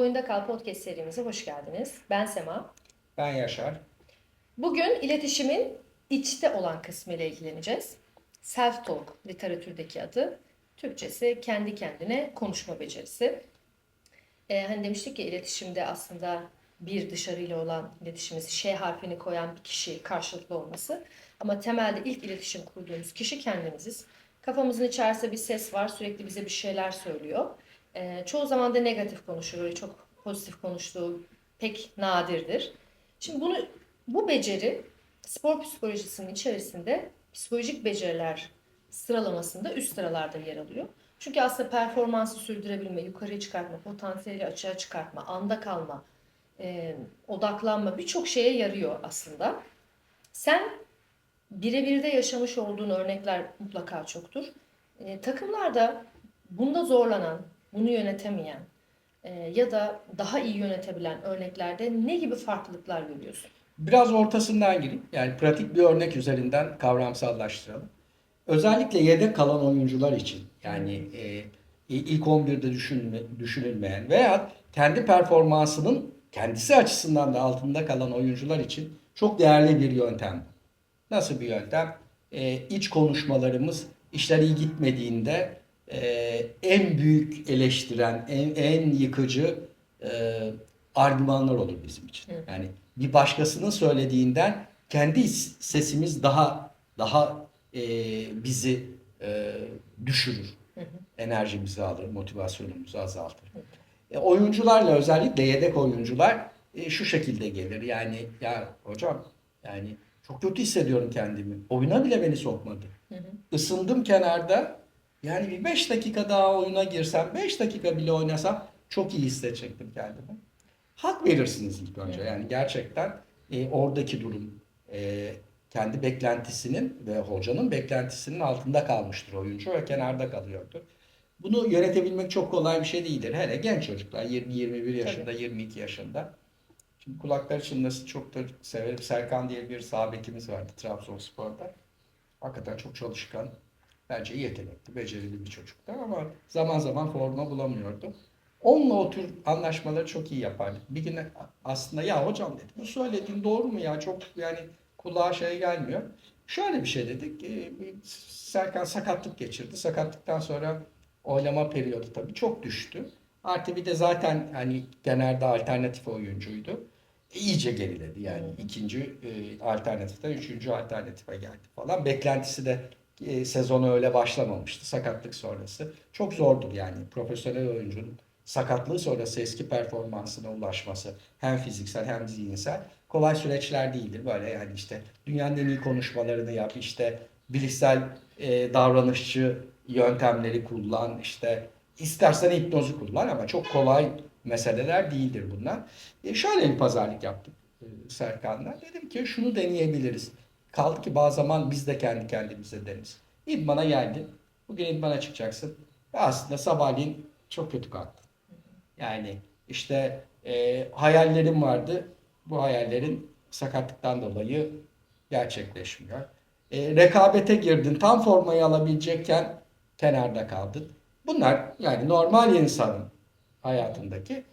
Oyunda Kal Podcast serimize hoş geldiniz. Ben Sema. Ben Yaşar. Bugün iletişimin içte olan kısmı ile ilgileneceğiz. Self-talk literatürdeki adı. Türkçesi kendi kendine konuşma becerisi. Ee, hani demiştik ya iletişimde aslında bir dışarıyla olan iletişimimiz şey harfini koyan bir kişi karşılıklı olması. Ama temelde ilk iletişim kurduğumuz kişi kendimiziz. Kafamızın içerisinde bir ses var sürekli bize bir şeyler söylüyor. Ee, çoğu zaman da negatif konuşur. Öyle çok pozitif konuştuğu pek nadirdir. Şimdi bunu bu beceri spor psikolojisinin içerisinde psikolojik beceriler sıralamasında üst sıralarda yer alıyor. Çünkü aslında performansı sürdürebilme, yukarıya çıkartma, potansiyeli açığa çıkartma, anda kalma, e, odaklanma birçok şeye yarıyor aslında. Sen birebir de yaşamış olduğun örnekler mutlaka çoktur. E, takımlarda bunda zorlanan, bunu yönetemeyen e, ya da daha iyi yönetebilen örneklerde ne gibi farklılıklar görüyorsun? Biraz ortasından gireyim. Yani pratik bir örnek üzerinden kavramsallaştıralım. Özellikle yedek kalan oyuncular için yani e, ilk 11'de düşünülme, düşünülmeyen veya kendi performansının kendisi açısından da altında kalan oyuncular için çok değerli bir yöntem. Nasıl bir yöntem? E, iç konuşmalarımız işler iyi gitmediğinde e, en büyük eleştiren, en, en yıkıcı e, argümanlar olur bizim için. Hı. Yani bir başkasının söylediğinden kendi sesimiz daha daha e, bizi e, düşürür. Hı hı. Enerjimizi alır, motivasyonumuzu azaltır. E, oyuncularla özellikle yedek oyuncular e, şu şekilde gelir. Yani ya hocam yani çok kötü hissediyorum kendimi. Oyuna bile beni sokmadı. Hı hı. Isındım kenarda. Yani bir 5 dakika daha oyuna girsem, 5 dakika bile oynasam çok iyi hissedecektim kendimi. Hak verirsiniz ilk önce. Yani gerçekten e, oradaki durum e, kendi beklentisinin ve hocanın beklentisinin altında kalmıştır oyuncu ve kenarda kalıyordur. Bunu yönetebilmek çok kolay bir şey değildir. Hele genç çocuklar 20-21 yaşında, 22 yaşında. Şimdi kulakları çınlasın çok da severim. Serkan diye bir sağ bekimiz vardı Trabzonspor'da. Hakikaten çok çalışkan. Bence yetenekli, becerili bir çocuktu ama zaman zaman forma bulamıyordu. Onunla o tür anlaşmaları çok iyi yapardık. Bir gün aslında ya hocam dedi bu söylediğin doğru mu ya çok yani kulağa şey gelmiyor. Şöyle bir şey dedik. Serkan sakatlık geçirdi. Sakatlıktan sonra oylama periyodu tabii çok düştü. Artı bir de zaten hani genelde alternatif oyuncuydu. İyice geriledi yani. ikinci e, alternatiften üçüncü alternatife geldi falan. Beklentisi de e, sezonu öyle başlamamıştı sakatlık sonrası. Çok zordur yani profesyonel oyuncunun sakatlığı sonrası eski performansına ulaşması hem fiziksel hem zihinsel kolay süreçler değildir. Böyle yani işte dünyanın en iyi konuşmalarını yap, işte bilişsel e, davranışçı yöntemleri kullan, işte istersen hipnozu kullan ama çok kolay meseleler değildir bunlar. E, şöyle bir pazarlık yaptık e, Serkan'la. Dedim ki şunu deneyebiliriz. Kaldı ki bazı zaman biz de kendi kendimize deriz. İdman'a geldin. Bugün idmana çıkacaksın. Ve aslında sabahleyin çok kötü kalktın. Yani işte e, hayallerim vardı. Bu hayallerin sakatlıktan dolayı gerçekleşmiyor. E, rekabete girdin. Tam formayı alabilecekken kenarda kaldın. Bunlar yani normal insanın hayatındaki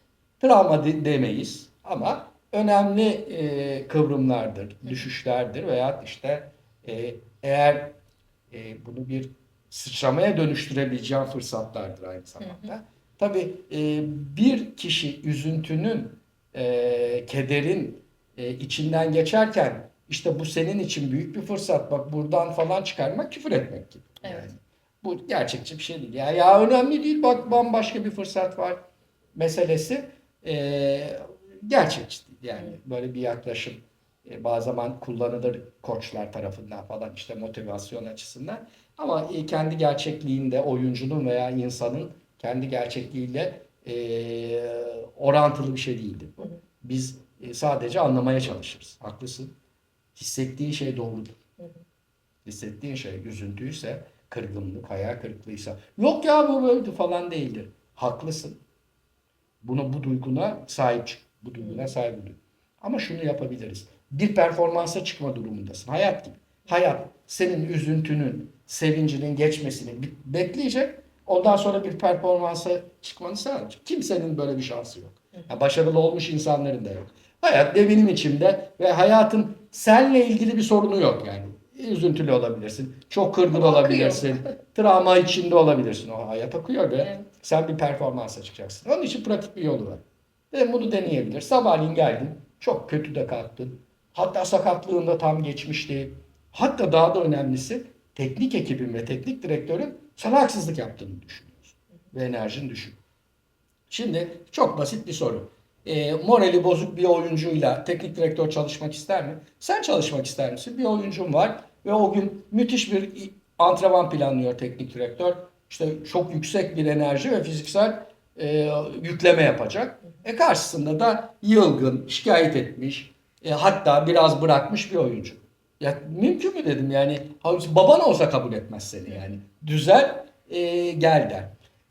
travma de- demeyiz ama önemli e, kıvrımlardır, düşüşlerdir veya işte e, eğer e, bunu bir sıçramaya dönüştürebileceğin fırsatlardır aynı zamanda. Tabii e, bir kişi üzüntünün, e, kederin e, içinden geçerken işte bu senin için büyük bir fırsat bak buradan falan çıkarmak küfür etmek gibi. Evet. Yani bu gerçekçi bir şey değil. Ya, ya önemli değil bak bambaşka bir fırsat var meselesi e, gerçekçi. Yani böyle bir yaklaşım e, bazı zaman kullanılır koçlar tarafından falan işte motivasyon açısından. Ama e, kendi gerçekliğinde oyuncunun veya insanın kendi gerçekliğiyle e, orantılı bir şey değildir. bu. Biz e, sadece anlamaya çalışırız. Haklısın. Hissettiğin şey doğrudur. Hissettiğin şey üzüntüyse, kırgınlık, hayal kırıklığıysa yok ya bu böyle falan değildir. Haklısın. Buna bu duyguna sahip çık. Bu duyguna sahip ol. Ama şunu yapabiliriz. Bir performansa çıkma durumundasın. Hayat gibi. Hayat senin üzüntünün, sevincinin geçmesini bekleyecek Ondan sonra bir performansa çıkmanı sağlar. Kimsenin böyle bir şansı yok. Ya başarılı olmuş insanların da yok. Hayat benim içimde ve hayatın seninle ilgili bir sorunu yok yani. Üzüntülü olabilirsin. Çok kırgın Ama akıyor. olabilirsin. Travma içinde olabilirsin. O hayat akıyor ve Evet. sen bir performansa çıkacaksın. Onun için pratik bir yolu var. Ve bunu deneyebilir. Sabahleyin geldin. Çok kötü de kalktın. Hatta sakatlığında tam geçmişti. Hatta daha da önemlisi teknik ekibin ve teknik direktörün sana haksızlık yaptığını düşünüyorsun. Ve enerjin düşük. Şimdi çok basit bir soru. E, morali bozuk bir oyuncuyla teknik direktör çalışmak ister mi? Sen çalışmak ister misin? Bir oyuncun var ve o gün müthiş bir antrenman planlıyor teknik direktör. İşte çok yüksek bir enerji ve fiziksel e, yükleme yapacak. E karşısında da yılgın, şikayet etmiş, e, hatta biraz bırakmış bir oyuncu. Ya mümkün mü dedim yani baban olsa kabul etmez seni yani. Düzel e, gel der.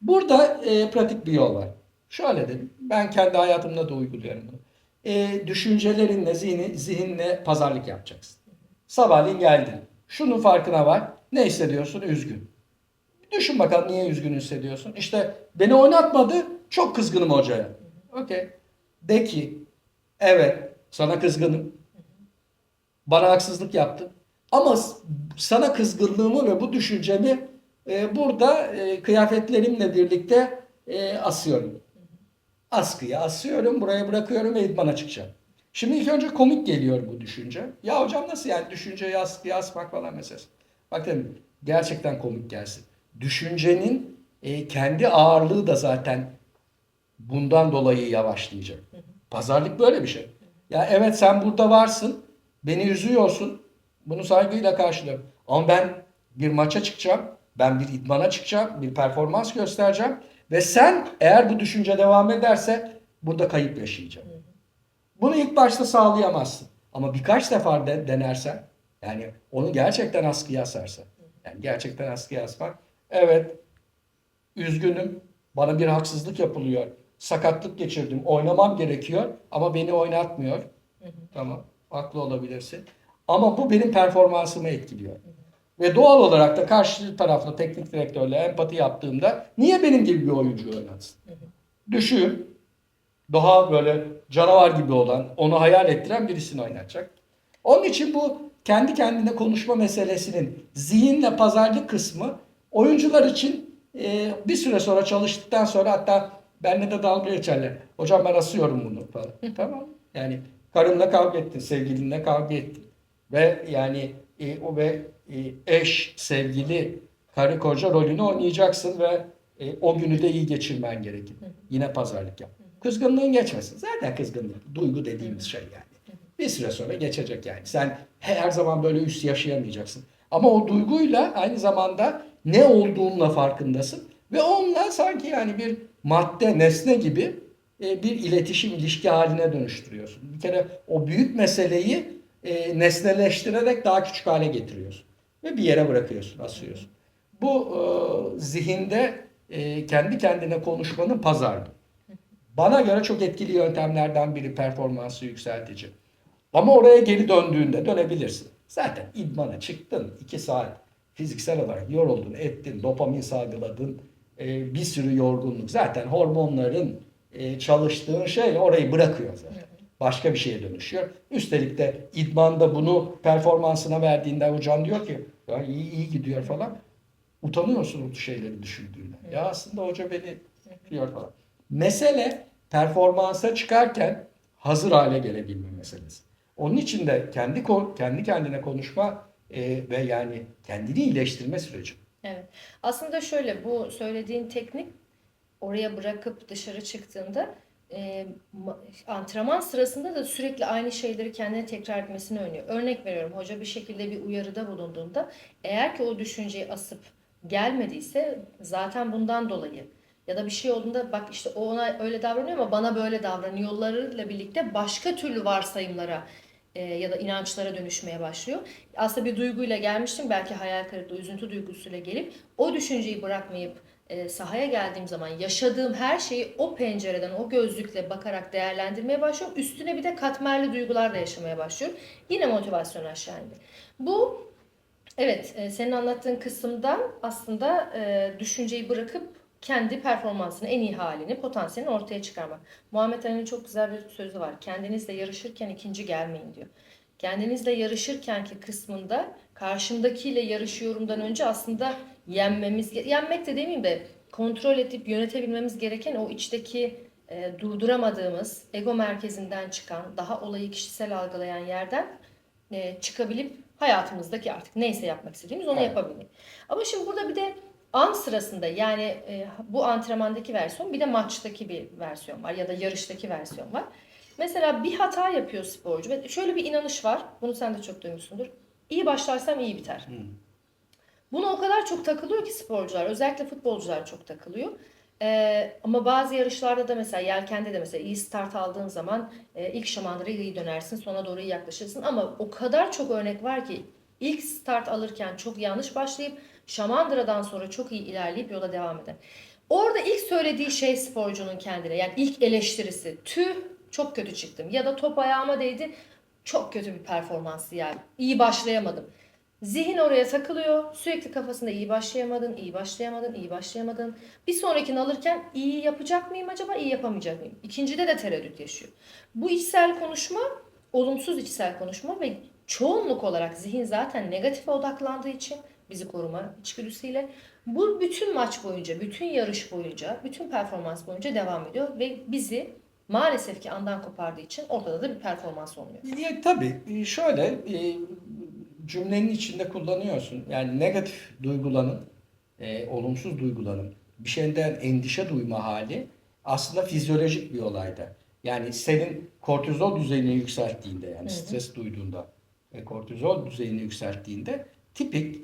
Burada e, pratik bir yol var. Şöyle dedim. Ben kendi hayatımda da uyguluyorum bunu. E, düşüncelerinle, zihni, zihinle pazarlık yapacaksın. Sabahleyin geldin. Şunun farkına var. Ne hissediyorsun? Üzgün. Düşün bakalım niye üzgün hissediyorsun? İşte beni oynatmadı. Çok kızgınım hocaya. Okey. De ki evet sana kızgınım. Bana haksızlık yaptın. Ama sana kızgınlığımı ve bu düşüncemi e, burada e, kıyafetlerimle birlikte e, asıyorum. Askıya asıyorum, buraya bırakıyorum ve idmana çıkacağım. Şimdi ilk önce komik geliyor bu düşünce. Ya hocam nasıl yani düşünceyi askıya asmak falan meselesi. Bak dedim gerçekten komik gelsin. Düşüncenin e, kendi ağırlığı da zaten bundan dolayı yavaşlayacak. Pazarlık böyle bir şey. Ya evet sen burada varsın, beni üzüyorsun. Bunu saygıyla karşılıyorum. Ama ben bir maça çıkacağım, ben bir idmana çıkacağım, bir performans göstereceğim ve sen eğer bu düşünce devam ederse burada kayıp yaşayacağım. Bunu ilk başta sağlayamazsın. Ama birkaç defa de, denersen, yani onu gerçekten askıya asarsan, yani gerçekten askıya asmak, evet üzgünüm, bana bir haksızlık yapılıyor, sakatlık geçirdim, oynamam gerekiyor ama beni oynatmıyor. Tamam, haklı olabilirsin. Ama bu benim performansımı etkiliyor. Ve doğal olarak da karşı tarafla teknik direktörle empati yaptığımda niye benim gibi bir oyuncu oynatsın? Düşün, daha böyle canavar gibi olan, onu hayal ettiren birisini oynatacak. Onun için bu kendi kendine konuşma meselesinin zihinle pazarlık kısmı oyuncular için e, bir süre sonra çalıştıktan sonra hatta benle de dalga geçerler. Hocam ben asıyorum bunu falan. tamam. Yani karınla kavga ettin, sevgilinle kavga ettin. Ve yani e, o ve e, eş, sevgili, karı koca rolünü oynayacaksın ve e, o günü de iyi geçirmen gerekir. Yine pazarlık yap. Kızgınlığın geçmesin. Zaten kızgınlık, duygu dediğimiz şey yani. Bir süre sonra geçecek yani. Sen her zaman böyle üst yaşayamayacaksın. Ama o duyguyla aynı zamanda ne olduğunla farkındasın. Ve onunla sanki yani bir madde, nesne gibi e, bir iletişim, ilişki haline dönüştürüyorsun. Bir kere o büyük meseleyi e, nesneleştirerek daha küçük hale getiriyorsun. Ve bir yere bırakıyorsun, asıyorsun. Bu e, zihinde kendi kendine konuşmanın pazarlığı. Bana göre çok etkili yöntemlerden biri performansı yükseltici. Ama oraya geri döndüğünde dönebilirsin. Zaten idmana çıktın. iki saat fiziksel olarak yoruldun, ettin, dopamin salgıladın. e, bir sürü yorgunluk. Zaten hormonların e, çalıştığı şey orayı bırakıyor zaten. Başka bir şeye dönüşüyor. Üstelik de idmanda bunu performansına verdiğinde hocam diyor ki ya iyi, iyi gidiyor falan. Utanıyorsun o şeyleri düşündüğünde. Ya aslında hoca beni diyor falan. Mesele performansa çıkarken hazır hale gelebilme meselesi. Onun için de kendi kendi kendine konuşma e, ve yani kendini iyileştirme süreci. Evet. Aslında şöyle bu söylediğin teknik oraya bırakıp dışarı çıktığında e, ma- antrenman sırasında da sürekli aynı şeyleri kendine tekrar etmesini önlüyor. Örnek veriyorum hoca bir şekilde bir uyarıda bulunduğunda eğer ki o düşünceyi asıp gelmediyse zaten bundan dolayı ya da bir şey olduğunda bak işte o ona öyle davranıyor ama bana böyle davranıyorlarıyla birlikte başka türlü varsayımlara ya da inançlara dönüşmeye başlıyor. Aslında bir duyguyla gelmiştim belki hayal kırıklığı, üzüntü duygusuyla gelip o düşünceyi bırakmayıp e, sahaya geldiğim zaman yaşadığım her şeyi o pencereden, o gözlükle bakarak değerlendirmeye başlıyorum. Üstüne bir de katmerli duygular da yaşamaya başlıyorum. Yine motivasyon aşağı indi. Bu Evet, e, senin anlattığın kısımdan aslında e, düşünceyi bırakıp kendi performansını, en iyi halini, potansiyelini ortaya çıkarmak. Muhammed Ali'nin çok güzel bir sözü var. Kendinizle yarışırken ikinci gelmeyin diyor. Kendinizle yarışırkenki kısmında karşımdakiyle yarışıyorumdan önce aslında yenmemiz, yenmek de demeyeyim de kontrol edip yönetebilmemiz gereken o içteki e, durduramadığımız, ego merkezinden çıkan, daha olayı kişisel algılayan yerden e, çıkabilip hayatımızdaki artık neyse yapmak istediğimiz onu Evet. yapabilmek. Ama şimdi burada bir de an sırasında yani e, bu antrenmandaki versiyon bir de maçtaki bir versiyon var ya da yarıştaki versiyon var. Mesela bir hata yapıyor sporcu şöyle bir inanış var. Bunu sen de çok duymuşsundur. İyi başlarsam iyi biter. Buna o kadar çok takılıyor ki sporcular, özellikle futbolcular çok takılıyor. Ee, ama bazı yarışlarda da mesela yelkende de mesela iyi start aldığın zaman e, ilk şamandıraya iyi dönersin, sona doğru iyi yaklaşırsın. Ama o kadar çok örnek var ki ilk start alırken çok yanlış başlayıp şamandıradan sonra çok iyi ilerleyip yola devam eden. Orada ilk söylediği şey sporcunun kendine yani ilk eleştirisi tüh çok kötü çıktım ya da top ayağıma değdi çok kötü bir performansı yani iyi başlayamadım. Zihin oraya takılıyor. Sürekli kafasında iyi başlayamadın, iyi başlayamadın, iyi başlayamadın. Bir sonrakini alırken iyi yapacak mıyım acaba, iyi yapamayacak mıyım? İkincide de tereddüt yaşıyor. Bu içsel konuşma, olumsuz içsel konuşma ve çoğunluk olarak zihin zaten negatife odaklandığı için bizi koruma içgüdüsüyle bu bütün maç boyunca, bütün yarış boyunca, bütün performans boyunca devam ediyor ve bizi maalesef ki andan kopardığı için ortada da bir performans olmuyor. Ya, tabii e, şöyle e, cümlenin içinde kullanıyorsun. Yani negatif duygulanın, e, olumsuz duygulanın, bir şeyden endişe duyma hali aslında fizyolojik bir olayda. Yani senin kortizol düzeyini yükselttiğinde yani stres duyduğunda ve kortizol düzeyini yükselttiğinde tipik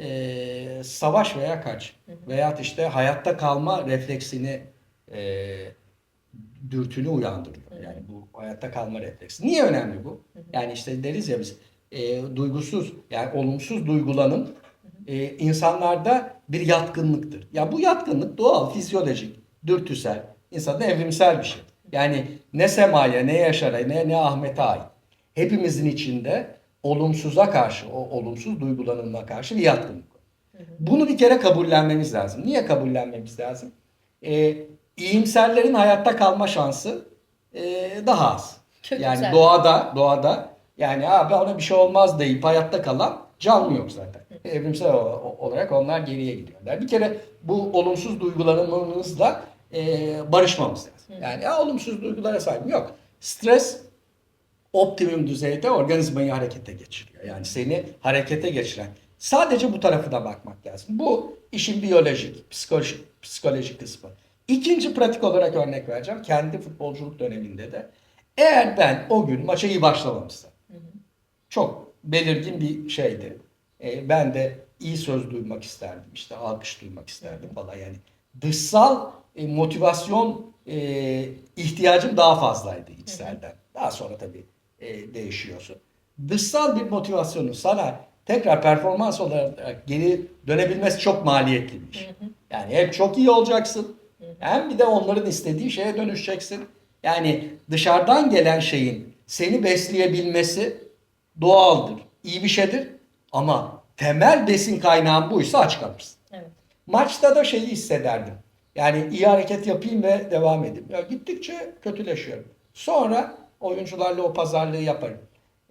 e, savaş veya kaç veya işte hayatta kalma refleksini e, dürtünü uyandırıyor. Yani bu hayatta kalma refleksi. Niye önemli bu? Yani işte deriz ya biz e, duygusuz yani olumsuz duygulanın e, insanlarda bir yatkınlıktır. Ya bu yatkınlık doğal, fizyolojik, dürtüsel, insanda evrimsel bir şey. Yani ne Sema'ya, ne Yaşar'a, ne, ne Ahmet'e ait. Hepimizin içinde olumsuza karşı, o olumsuz duygulanımına karşı bir yatkınlık. Bunu bir kere kabullenmemiz lazım. Niye kabullenmemiz lazım? Ee, iyimserlerin hayatta kalma şansı e, daha az. Kötümser. Yani doğada, doğada yani abi ona bir şey olmaz deyip hayatta kalan canlı yok zaten. Evrimsel olarak onlar geriye gidiyorlar. Bir kere bu olumsuz duygularımızla e, barışmamız lazım. Yani ya, olumsuz duygulara sahip yok. Stres optimum düzeyde organizmayı harekete geçiriyor. Yani seni harekete geçiren. Sadece bu tarafına bakmak lazım. Bu işin biyolojik, psikolojik, psikolojik kısmı. İkinci pratik olarak örnek vereceğim. Kendi futbolculuk döneminde de. Eğer ben o gün maça iyi başlamamışsam, çok belirgin bir şeydi. E, ben de iyi söz duymak isterdim. işte alkış duymak isterdim falan. Yani dışsal e, motivasyon e, ihtiyacım daha fazlaydı içselden. Daha sonra tabii e, değişiyorsun. Dışsal bir motivasyonun sana tekrar performans olarak geri dönebilmesi çok maliyetli bir iş. Yani hep çok iyi olacaksın. Hem bir de onların istediği şeye dönüşeceksin. Yani dışarıdan gelen şeyin seni besleyebilmesi doğaldır, iyi bir şeydir. Ama temel besin kaynağın buysa aç kalırsın. Evet. Maçta da şeyi hissederdim. Yani iyi hareket yapayım ve devam edeyim. Ya gittikçe kötüleşiyorum. Sonra oyuncularla o pazarlığı yaparım.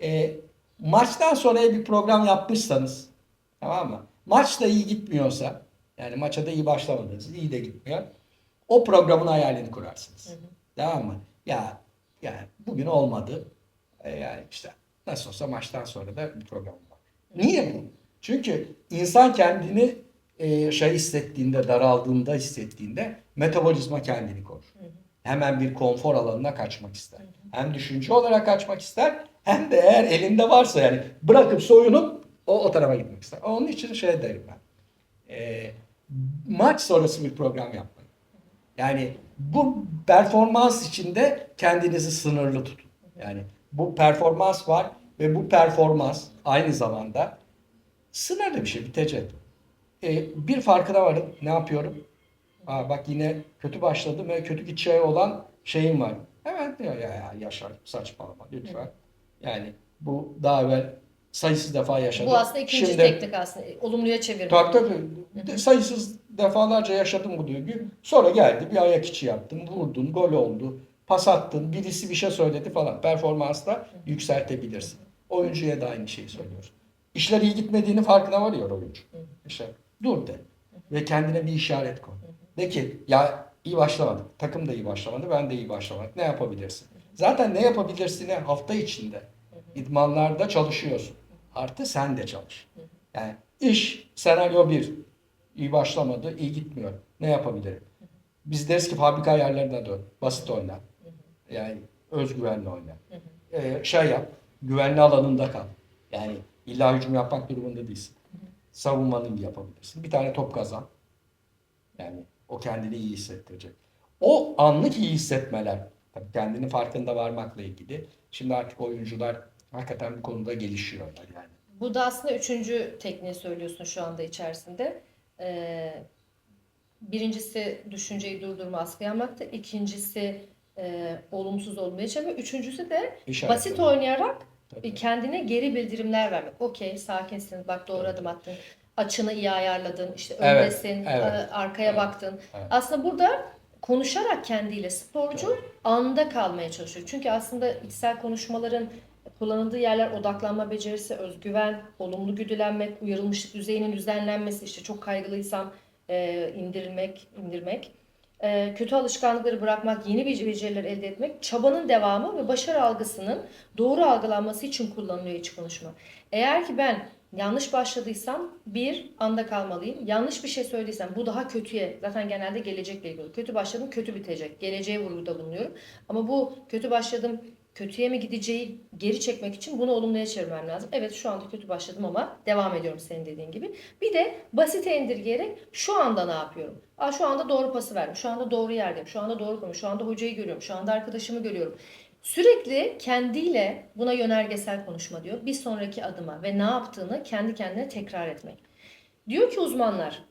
E, maçtan sonra bir program yapmışsanız tamam mı? Maç da iyi gitmiyorsa yani maça da iyi başlamadınız, iyi de gitmiyor. O programın hayalini kurarsınız. Tamam mı? Ya yani bugün olmadı. E, yani işte nasıl olsa maçtan sonra da bir program var. Niye bu? Çünkü insan kendini e, şey hissettiğinde, daraldığında hissettiğinde metabolizma kendini korur. Hemen bir konfor alanına kaçmak ister. Hem düşünce olarak kaçmak ister hem de eğer elinde varsa yani bırakıp soyunup o, o tarafa gitmek ister. Onun için şey derim ben. E, maç sonrası bir program yapmayın. Yani bu performans içinde kendinizi sınırlı tutun. Yani bu performans var ve bu performans aynı zamanda sınırlı bir şey bitecek. Ee, bir farkına varın. Ne yapıyorum? Aa, bak yine kötü başladım ve kötü gideceği olan şeyim var. Hemen diyor ya, ya Yaşar saçmalama lütfen. Yani bu daha evvel sayısız defa yaşadım. Bu aslında ikinci Şimdi, teknik aslında. Olumluya çevirmek. Tabii tabii. Sayısız defalarca yaşadım bu duyguyu. Sonra geldi bir ayak içi yaptın, vurdun, gol oldu, pas attın, birisi bir şey söyledi falan. Performansta yükseltebilirsin. Oyuncuya da aynı şeyi söylüyoruz. İşler iyi gitmediğini farkına varıyor oyuncu. İşte dur de. Ve kendine bir işaret koy. De ki ya iyi başlamadık. Takım da iyi başlamadı. Ben de iyi başlamadık. Ne yapabilirsin? Zaten ne yapabilirsini hafta içinde idmanlarda çalışıyorsun. Artı sen de çalış. Yani iş senaryo bir. İyi başlamadı, iyi gitmiyor. Ne yapabilirim? Biz deriz ki fabrika ayarlarına dön. Basit oyna. Yani özgüvenli oyna. Ee, şey yap. Güvenli alanında kal. Yani illa hücum yapmak durumunda değilsin. Savunmanı yapabilirsin. Bir tane top kazan. Yani o kendini iyi hissettirecek. O anlık iyi hissetmeler. Tabii kendini farkında varmakla ilgili. Şimdi artık oyuncular hakikaten bu konuda gelişiyorlar yani. Bu da aslında üçüncü tekniği söylüyorsun şu anda içerisinde. Ee, birincisi düşünceyi durdurma, askıya almaktı. İkincisi e, olumsuz olmaya çevirmek. Üçüncüsü de İşaret basit veriyor. oynayarak Tabii. kendine geri bildirimler vermek. Okey, sakinsin, bak doğru adım attın. Açını iyi ayarladın, işte Evet, öndesin, evet. a- arkaya Evet, baktın. evet. Aslında burada konuşarak kendiyle sporcu anda kalmaya çalışıyor. Çünkü aslında içsel konuşmaların kullanıldığı yerler odaklanma becerisi, özgüven, olumlu güdülenmek, uyarılmışlık düzeyinin düzenlenmesi, işte çok kaygılıysam e, indirilmek, indirmek, e, kötü alışkanlıkları bırakmak, yeni bir beceriler elde etmek, çabanın devamı ve başarı algısının doğru algılanması için kullanılıyor iç konuşma. Eğer ki ben yanlış başladıysam bir anda kalmalıyım. Yanlış bir şey söylediysem bu daha kötüye zaten genelde gelecekle ilgili. Kötü başladım kötü bitecek. Geleceğe vurguda bulunuyorum. Ama bu kötü başladım kötüye mi gideceği geri çekmek için bunu olumluya çevirmem lazım. Evet şu anda kötü başladım ama devam ediyorum senin dediğin gibi. Bir de basite indirgeyerek şu anda ne yapıyorum? Aa, şu anda doğru pası verdim. Şu anda doğru yerdeyim. Şu anda doğru konuşuyorum. Şu anda hocayı görüyorum. Şu anda arkadaşımı görüyorum. Sürekli kendiyle buna yönergesel konuşma diyor. Bir sonraki adıma ve ne yaptığını kendi kendine tekrar etmek. Diyor ki uzmanlar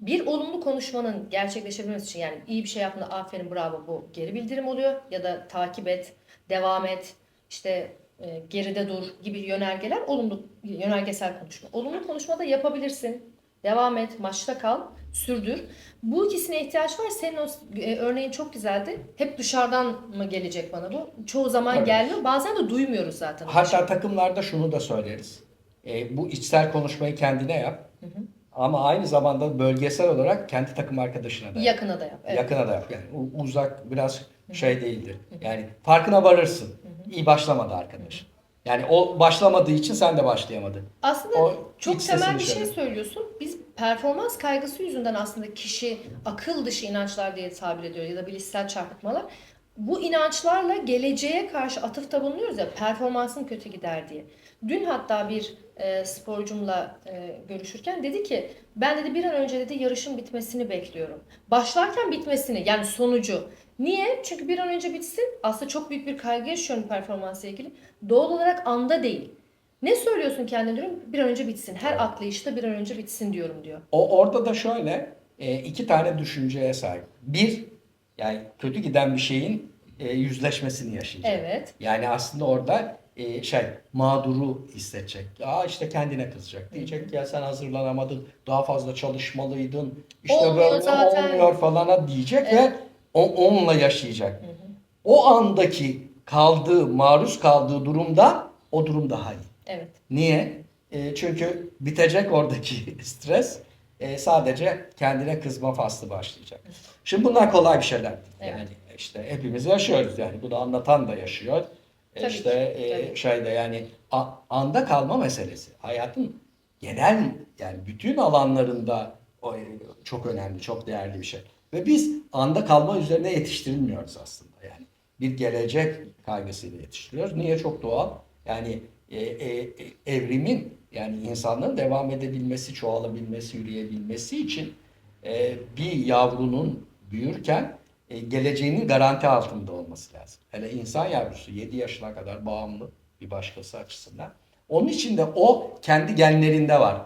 bir olumlu konuşmanın gerçekleşebilmesi için yani iyi bir şey yaptığında aferin bravo bu geri bildirim oluyor ya da takip et, devam et, işte e, geride dur gibi yönergeler olumlu yönergesel konuşma. Olumlu konuşmada yapabilirsin. Devam et, maçta kal, sürdür. Bu ikisine ihtiyaç var. Senin o e, örneğin çok güzeldi. Hep dışarıdan mı gelecek bana bu? Çoğu zaman Tabii. gelmiyor. Bazen de duymuyoruz zaten. Hatta takımlarda şunu da söyleriz. E, bu içsel konuşmayı kendine yap. Ama aynı zamanda bölgesel olarak kendi takım arkadaşına da yap. Yakına da yap. Evet. Yakına da yap. Yani uzak biraz şey değildir. Yani farkına varırsın. İyi başlamadı arkadaş. Yani o başlamadığı için sen de başlayamadın. Aslında O çok temel bir şey söylüyorsun. Biz performans kaygısı yüzünden aslında kişi akıl dışı inançlar diye tabir ediyor ya da bilişsel çarpıtmalar. Bu inançlarla geleceğe karşı atıfta bulunuyoruz ya performansın kötü gider diye. Dün hatta bir e, sporcumla e, görüşürken dedi ki ben dedi bir an önce dedi yarışın bitmesini bekliyorum. Başlarken bitmesini yani sonucu. Niye? Çünkü bir an önce bitsin. Aslında çok büyük bir kaygı yaşıyorum performansla ilgili. Doğal olarak anda değil. Ne söylüyorsun kendine diyorum? Bir an önce bitsin. Her atlayışta bir an önce bitsin diyorum diyor. O orada da şöyle e, iki tane düşünceye sahip. Bir yani kötü giden bir şeyin e, yüzleşmesini yaşayacak. Evet. Yani aslında orada e, şey mağduru hissedecek. Aa işte kendine kızacak. Diyecek ki ya sen hazırlanamadın. Daha fazla çalışmalıydın. İşte Olmuyor böyle zaten. olmuyor falana diyecek ve o, onunla yaşayacak. O andaki kaldığı, maruz kaldığı durumda o durum daha iyi. Evet. Niye? E, çünkü bitecek oradaki stres. E, sadece kendine kızma faslı başlayacak. Şimdi bunlar kolay bir şeyler. Evet. Yani işte hepimiz yaşıyoruz yani. Bunu anlatan da yaşıyor. E, Tabii işte ki, e, tabii. şeyde yani a- anda kalma meselesi. Hayatın genel yani bütün alanlarında o, e, çok önemli, çok değerli bir şey. Ve biz anda kalma üzerine yetiştirilmiyoruz aslında. Yani bir gelecek kaygısıyla yetiştiriyoruz. Niye? Çok doğal. Yani e, e, evrimin yani insanlığın devam edebilmesi, çoğalabilmesi, yürüyebilmesi için e, bir yavrunun büyürken e, geleceğinin garanti altında olması lazım. Hele insan yavrusu 7 yaşına kadar bağımlı bir başkası açısından. Onun için de o kendi genlerinde var.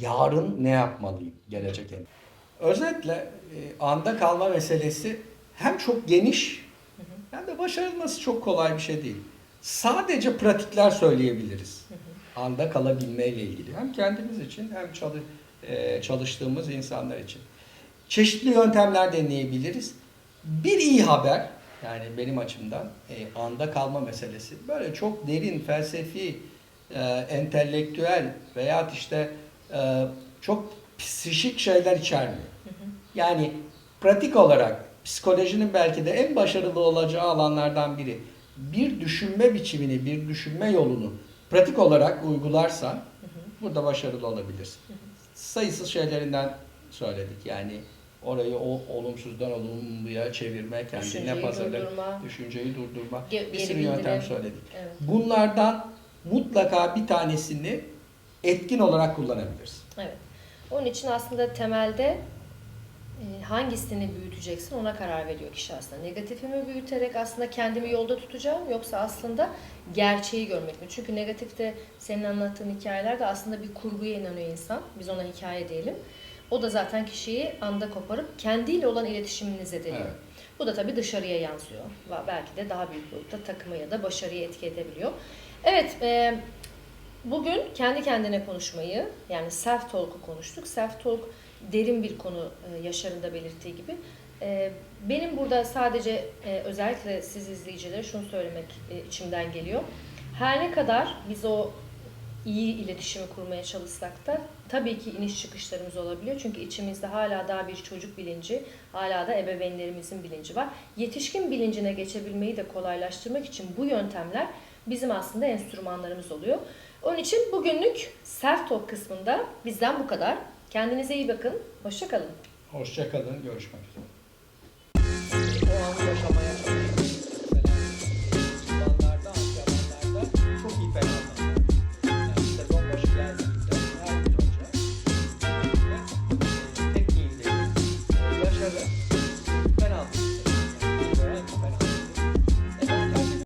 Yarın ne yapmalıyım gelecek en. Özetle e, anda kalma meselesi hem çok geniş hem de başarılması çok kolay bir şey değil. Sadece pratikler söyleyebiliriz. anda kalabilmeyle ilgili. Hem kendimiz için hem e, çalıştığımız insanlar için. Çeşitli yöntemler deneyebiliriz. Bir iyi haber yani benim açımdan e, anda kalma meselesi. Böyle çok derin, felsefi, e, entelektüel veya işte e, çok psikik şeyler içermiyor. Yani pratik olarak psikolojinin belki de en başarılı olacağı alanlardan biri. Bir düşünme biçimini, bir düşünme yolunu pratik olarak uygularsan burada başarılı olabilirsin. Sayısız şeylerinden söyledik. Yani orayı o olumsuzdan olumluya çevirme, kendine durdurma. düşünceyi durdurma. Ge- bir sürü yöntem söyledik. Evet. Bunlardan mutlaka bir tanesini etkin olarak kullanabilirsin. Evet. Onun için aslında temelde hangisini büyüteceksin ona karar veriyor kişi aslında. Negatifi mi büyüterek aslında kendimi yolda tutacağım yoksa aslında gerçeği görmek mi? Çünkü negatifte senin anlattığın hikayelerde aslında bir kurguya inanıyor insan. Biz ona hikaye diyelim. O da zaten kişiyi anda koparıp kendiyle olan iletişimini zedeliyor. Evet. Bu da tabii dışarıya yansıyor. Belki de daha büyük boyutta takıma ya da başarıya etki edebiliyor. Evet, e, bugün kendi kendine konuşmayı yani self-talk'u konuştuk. Self-talk derin bir konu e, Yaşar'ın da belirttiği gibi. E, benim burada sadece e, özellikle siz izleyicilere şunu söylemek içimden geliyor. Her ne kadar biz o iyi iletişimi kurmaya çalışsak da tabii ki iniş çıkışlarımız olabiliyor. Çünkü içimizde hala daha bir çocuk bilinci, hala da ebeveynlerimizin bilinci var. Yetişkin bilincine geçebilmeyi de kolaylaştırmak için bu yöntemler bizim aslında enstrümanlarımız oluyor. Onun için bugünlük self talk kısmında bizden bu kadar. Kendinize iyi bakın. Hoşça kalın. Hoşçakalın, görüşmek üzere. O anı yaşamaya.